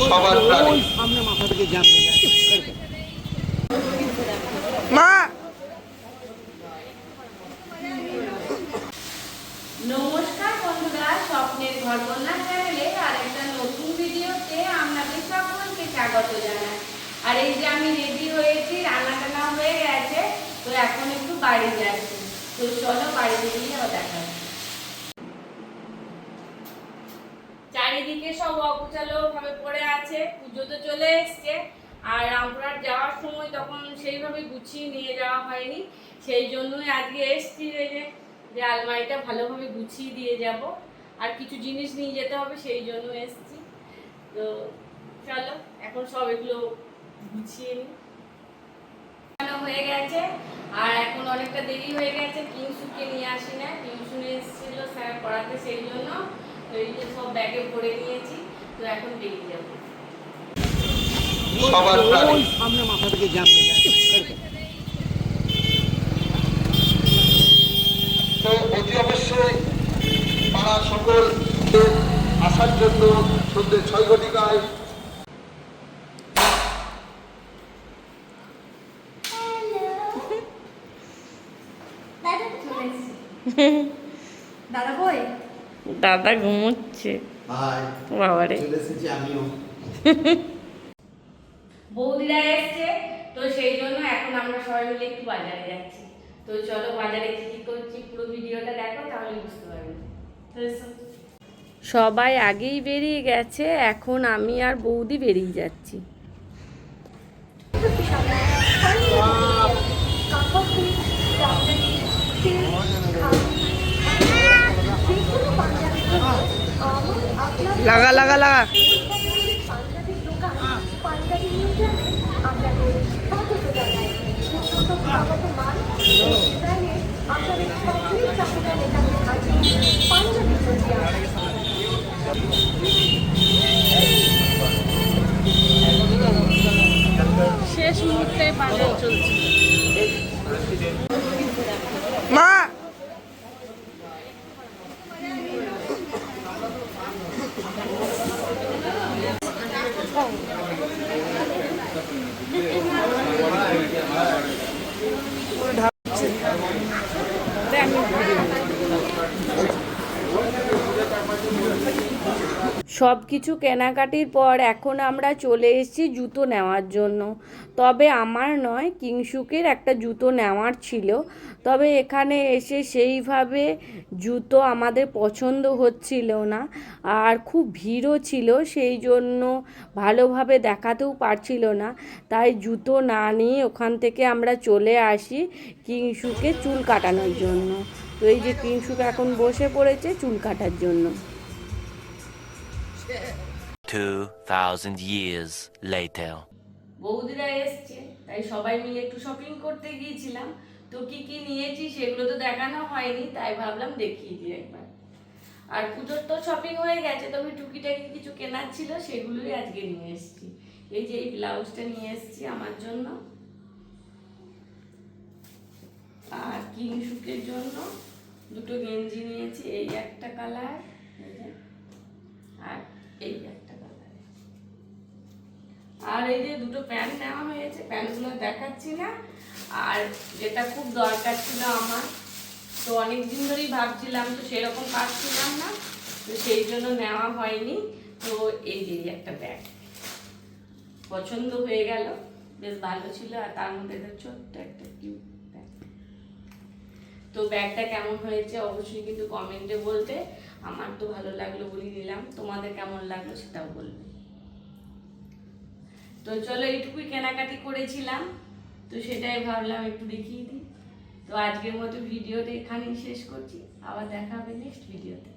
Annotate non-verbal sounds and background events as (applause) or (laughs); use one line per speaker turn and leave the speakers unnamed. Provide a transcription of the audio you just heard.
সবার প্রাণী।
সামনে মাথা থেকে জ্যাম লেগে আছে
মা!
নমস্কার বন্ধুরা স্বপ্নের ঘর কন্যা চ্যানেলে আর একটা নতুন ভিডিওতে আপনাদের সকলকে স্বাগত জানাই। আর এই যে আমি রেডি হয়েছি রান্না টান্না হয়ে গেছে তো এখন একটু বাড়ি যাচ্ছি। তো চলো বাড়িতে গিয়ে দেখা হবে। চারিদিকে সব অগুচালো ভাবে পড়ে আছে। পুজো তো চলে এসছে। আর রামপুরহাট যাওয়ার সময় তখন সেইভাবে গুছিয়ে নিয়ে যাওয়া হয়নি। সেই জন্যই আজকে এসছি যে যে আলমারিটা ভালোভাবে গুছিয়ে দিয়ে যাব। আর কিছু জিনিস নিয়ে যেতে হবে, সেই জন্য এসছি। তো চলো, এখন সব এগুলো গুছিয়ে নিই। হয়ে গেছে। আর এখন অনেকটা দেরি হয়ে গেছে কিংসুকে নিয়ে আসি না। টিউশনে এসেছিল স্যার পড়াতে সেই জন্য। তো এই যে সব ব্যাগে ভরে নিয়েছি তো এখন বেরিয়ে যাব।
সবার
সামনে মাথা থেকে জ্যাম
তো অতি অবশ্যই পাড়া সকল আসার জন্য সন্ধ্যে ছয় ঘটিকায় (laughs)
দাদা কই
দাদা ঘুমোচ্ছে। বাবারে।
বৌদিরা এসছে তো সেই জন্য এখন আমরা সবাই মিলে একটু বাজারে যাচ্ছি। তো চলো বাজারে কি কি করছি পুরো ভিডিওটা দেখো তাহলে বুঝতে পারবে।
সবাই আগেই বেরিয়ে গেছে এখন আমি আর বৌদি বেরিয়ে যাচ্ছি। লাগা লাগা লাগা। শেষ মুহূর্তে বাজার চলছে। 哦。সব কিছু কেনাকাটির পর এখন আমরা চলে এসেছি জুতো নেওয়ার জন্য। তবে আমার নয়, কিংসুকের একটা জুতো নেওয়ার ছিল। তবে এখানে এসে সেইভাবে জুতো আমাদের পছন্দ হচ্ছিল না আর খুব ভিড়ও ছিল, সেই জন্য ভালোভাবে দেখাতেও পারছিল না। তাই জুতো না নিয়ে ওখান থেকে আমরা চলে আসি কিংসুকে চুল কাটানোর জন্য। তো এই যে কিংসুক এখন বসে পড়েছে চুল কাটার জন্য।
2,000 years later.
বৌদিরা এসছে তাই সবাই মিলে একটু শপিং করতে গিয়েছিলাম। তো কি কি নিয়েছি সেগুলো তো দেখানো হয়নি তাই ভাবলাম দেখিয়ে দিই একবার। আর পুজোর তো শপিং হয়ে গেছে তবে টুকিটাকি কিছু কেনার ছিল সেগুলোই আজকে নিয়ে এসেছি। এই যে এই ব্লাউজটা নিয়ে এসেছি আমার জন্য। আর কিংসুকের জন্য দুটো গেঞ্জি নিয়েছি এই একটা কালার আর এই একটা কালার আর এই যে দুটো প্যান্ট নেওয়া হয়েছে, প্যান্টগুলো দেখাচ্ছি না। আর যেটা খুব দরকার ছিল আমার, তো অনেক দিন ধরেই ভাবছিলাম, তো সেরকম পাচ্ছিলাম না, তো সেই জন্য নেওয়া হয়নি। তো এই যে একটা ব্যাগ। পছন্দ হয়ে গেল, বেশ ভালো ছিল, আর তার মধ্যে একটা ছোট্ট একটা ব্যাগ তো ব্যাগটা কেমন হয়েছে অবশ্যই কিন্তু কমেন্টে বলতে, আমার তো ভালো লাগল বলি নিলাম। তোমাদের কেমন লাগল সেটাও বলবে। তো চলো এইটুকুই কেনাকাটি করেছিলাম। তো সেটাই ভাবলাম একটু দেখিয়ে দিই। তো আজকের মতো ভিডিওটা এখানেই শেষ করছি। আবার দেখা হবে নেক্সট ভিডিওতে